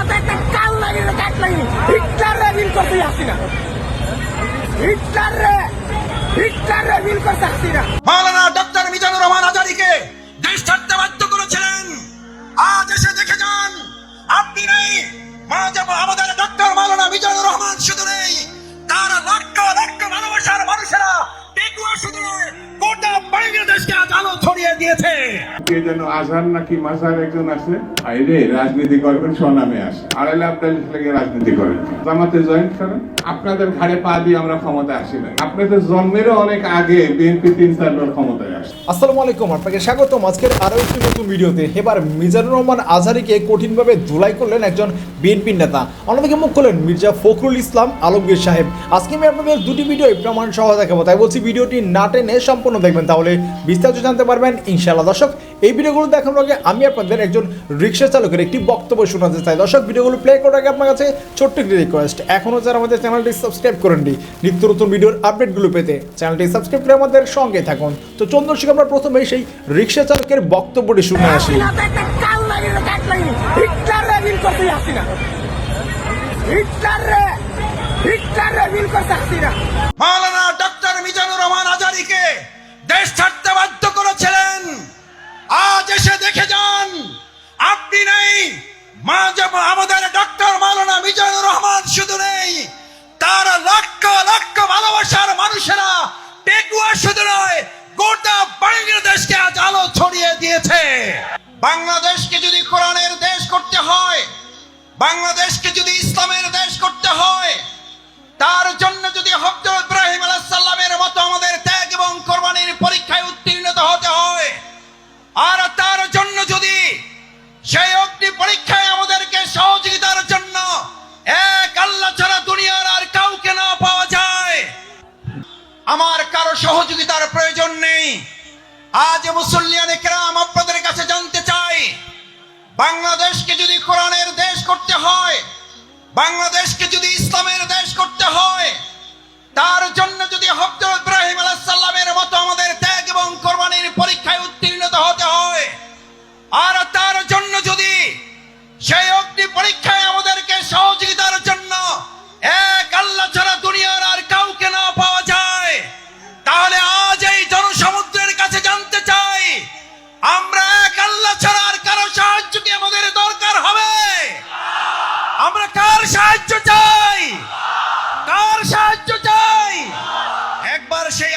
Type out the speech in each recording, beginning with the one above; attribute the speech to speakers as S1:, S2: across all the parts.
S1: হাসিনা তো একটা কাল লাগি রে কাট লাগি হিটলার রে বিল করতে হাসিনা। হিটলার রে হিটলার রে বিল করতে হাসিনা।
S2: মাওলানা ডক্টর মিজানুর রহমান আজারিকে আজ দিয়েছে।
S3: কে যেন আজহার নাকি মাজার একজন আছে? আইরে রাজনীতি করবেন স্বনামে আসে। আপনার লেগে রাজনীতি করেন। জামাতে জয়েন করেন। আপনাদের ঘাড়ে পা দিয়ে আমরা ক্ষমতায় আসি না আপনাদের জন্মেরও অনেক আগে বিএনপি তিন চারবার ক্ষমতায় আসে।
S4: আসসালামু আলাইকুম আপনাকে স্বাগতম। আজকের আরও একটি নতুন ভিডিওতে এবার মিজানুর রহমান আজহারিকে কঠিনভাবে ধুলাই করলেন একজন বিএনপির নেতা। অন্যদিকে মুখ করলেন মির্জা ফখরুল ইসলাম আলমগীর সাহেব। আজকে আমি আপনাদের দুটি ভিডিও প্রমাণ সহ দেখাবো। তাই বলছি ভিডিওটি না টেনে সম্পূর্ণ দেখবেন। তাহলে বিস্তারিত জানতে পারবেন ইনশাআল্লাহ দর্শক, এই ভিডিওগুলো দেখানোর আগে আমি আপনাদের একজন রিক্সা চালকের একটি বক্তব্য শোনাতে চাই। দর্শক, ভিডিওগুলো প্লে করার আগে আপনার কাছে ছোট্ট একটি রিকোয়েস্ট এখনও যারা আমাদের চ্যানেলটি সাবস্ক্রাইব করেননি, নিত্য নতুন ভিডিওর আপডেটগুলো পেতে চ্যানেলটি সাবস্ক্রাইব করে আমাদের সঙ্গে থাকুন। তো চন্দ্রশেখ আমরা প্রথমেই সেই রিক্সা চালকের বক্তব্যটি শুনে আসি।
S2: ডক্টর মিজানুর রহমান আজারিকে দেশ ছাড়তে বাধ্য করেছিলেন। আজ এসে দেখে যান, আপনি নেই। আমাদের ডক্টর মাওলানা মিজানুর রহমান শুধু নেই, তার লক্ষ লক্ষ ভালোবাসার মানুষেরা টেকুয়া শুধু নয়, গোটা বাংলাদেশকে আজ আলো ছড়িয়ে দিয়েছে। বাংলাদেশকে যদি কোরআনের দেশ করতে হয়, বাংলাদেশকে যদি ইসলামের দেশ করতে আজ মুসল্লিয়ান একরাম আপনাদের কাছে জানতে চাই, বাংলাদেশকে যদি কোরআনের দেশ করতে হয়, বাংলাদেশকে যদি ইসলামের দেশ করতে হয়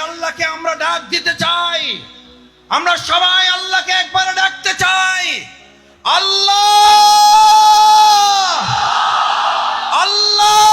S2: আল্লাহকে আমরা ডাক দিতে চাই। আমরা সবাই আল্লাহকে একবার ডাকতে চাই। আল্লাহ! আল্লাহ!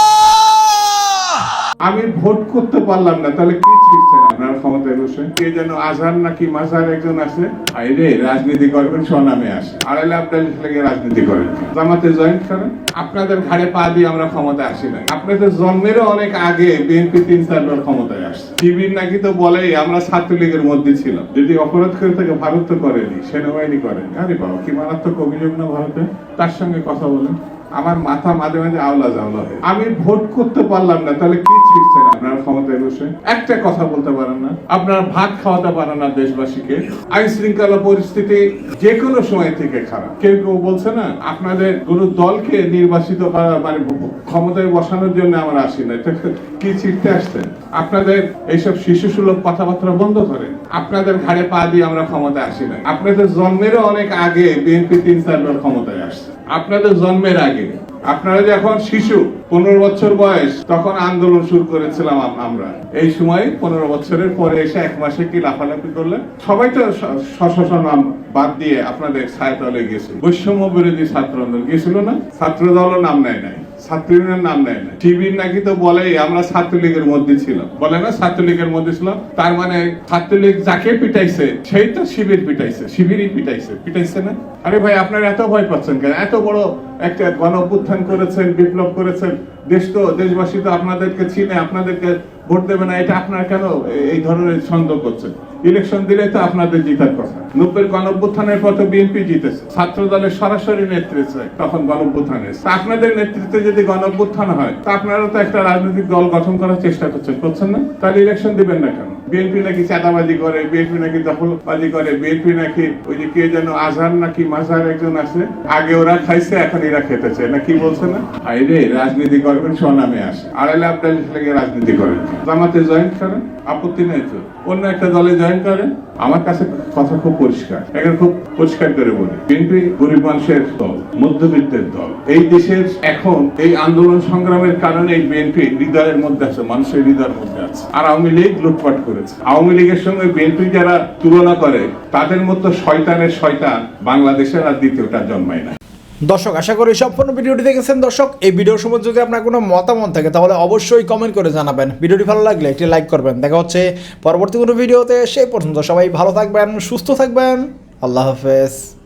S3: আমি ভোট করতে পারলাম না, তাহলে কি ছিড়ছেন আপনার ক্ষমতায় বসে। কে যেন আজহার নাকি মাজার একজন আছে? আইরে, রাজনীতি করবেন, স্বনামে আসে। আড়াইলে আপনার লেগে রাজনীতি করেন। জামাতে জয়েন করেন। আপনাদের ঘাড়ে পা দিয়ে আমরা ক্ষমতায় আসি না আপনাদের জন্মেরও অনেক আগে বিএনপি তিন চারবার ক্ষমতায় আসছে। শিবির নাকি তো বলেই আমরা ছাত্রলীগের মধ্যে ছিলাম। যদি অপরাধ করে থাকে ভারত তো করেনি, সেনাবাহিনী করেনি। আরে বাবা, কি মারাত্মক অভিযোগ না ভারতে? তার সঙ্গে কথা বলেন। আমার মাথা মাঝে মাঝে আওলা জাওলা হয়ে। আমি ভোট করতে পারলাম না, তাহলে কি আপনার ক্ষমতায় বসে একটা কথা বলতে পারেন না। আপনারা ভাত খাওয়াতে পারেন না দেশবাসীকে। আইন শৃঙ্খলা পরিস্থিতি যে কোনো সময় থেকে খারাপ। কেউ কেউ বলছে না, আপনাদের কোন দলকে করা মানে ক্ষমতায় বসানোর জন্য আমরা আসি না। কি ছিটতে আসছেন? আপনাদের এইসব শিশু সুলভ কথাবার্তা বন্ধ করেন। আপনাদের ঘাড়ে পা দিয়ে আমরা ক্ষমতায় আসি না। আপনাদের জন্মেরও অনেক আগে বিএনপি তিন চারবার ক্ষমতায় আসছে। আপনাদের জন্মের আগে আপনারা যখন শিশু, পনেরো বছর বয়স, তখন আন্দোলন শুরু করেছিলাম আমরা। এই সময় পনেরো বছরের পরে এসে এক মাসে কি লাফালাফি করলেন? সবাই তো সশস্ত্র নাম বাদ দিয়ে আপনাদের সায়তলে গেছে বৈষম্য বিরোধী ছাত্র আন্দোলন গেছিল না? ছাত্র দলও নাম নেয় নাই। নাম নেয় না। টিভির নাকি তো বলেই, আমরা ছাত্রলীগের মধ্যে ছিলাম। বলে না ছাত্রলীগের মধ্যে তার মানে ছাত্রলীগ যাকে পিটাইছে, সেই তো শিবির পিটাইছে, শিবিরই পিটাইছে। পিটাইছে না? আরে ভাই, আপনারা এত ভয় পাচ্ছেন কেন? এত বড় একটা গণ করেছেন, বিপ্লব করেছেন। দেশ তো, দেশবাসী তো আপনাদেরকে চিনে, আপনাদেরকে ভোট দেবে না, এটা আপনার কেন এই ধরনের সন্দেহ করছেন? ইলেকশন দিলে তো আপনাদের জিতার কথা। নব্বের গণ পথে পর তো বিএনপি জিতেছে। ছাত্র দলের সরাসরি নেতৃত্বে তখন গণ অভ্যুত্থান আপনাদের নেতৃত্বে যদি গণভ্যুত্থান হয়, তা আপনারা তো একটা রাজনৈতিক দল গঠন করার চেষ্টা করছেন করছেন না? তাহলে ইলেকশন দিবেন না কেন? বিএনপি নাকি চাঁদাবাজি করে, বিএনপি নাকি দখলবাজি করে, বিএনপি নাকি ওই যে কে যেন আজহার নাকি মাজার একজন আছে, আগে ওরা খাইছে, এখন এরা খেতেছে, না কি বলছে না? আরে রাজনীতি করবেন স্বনামে আসে। আড়াইলে আপনার লেগে রাজনীতি করেন। জামাতে জয়েন করেন, আপত্তি নেই তো। অন্য একটা দলে জয়েন করেন। আমার কাছে কথা খুব পরিষ্কার। এখন খুব পরিষ্কার করে বলি। বিএনপি গরিব মানুষের দল, মধ্যবিত্তের দল। এই দেশের এখন এই আন্দোলন সংগ্রামের কারণে এই বিএনপি হৃদয়ের মধ্যে আছে, মানুষের হৃদয়ের মধ্যে আছে। আর আওয়ামী লীগ লুটপাট করেছে। আওয়ামী লীগের সঙ্গে বিএনপি যারা তুলনা করে, তাদের মতো শয়তানের শয়তান বাংলাদেশের আর দ্বিতীয়টা জন্মায় না।
S4: দর্শক, আশা করি সম্পূর্ণ ভিডিওটি দেখেছেন। দর্শক, এই ভিডিও সম্বন্ধে যদি আপনার কোনো মতামত থাকে, তাহলে অবশ্যই কমেন্ট করে জানাবেন। ভিডিওটি ভালো লাগলে একটি লাইক করবেন। দেখা হচ্ছে পরবর্তী কোনো ভিডিওতে। সেই পর্যন্ত সবাই ভালো থাকবেন, সুস্থ থাকবেন। আল্লাহ হাফেজ।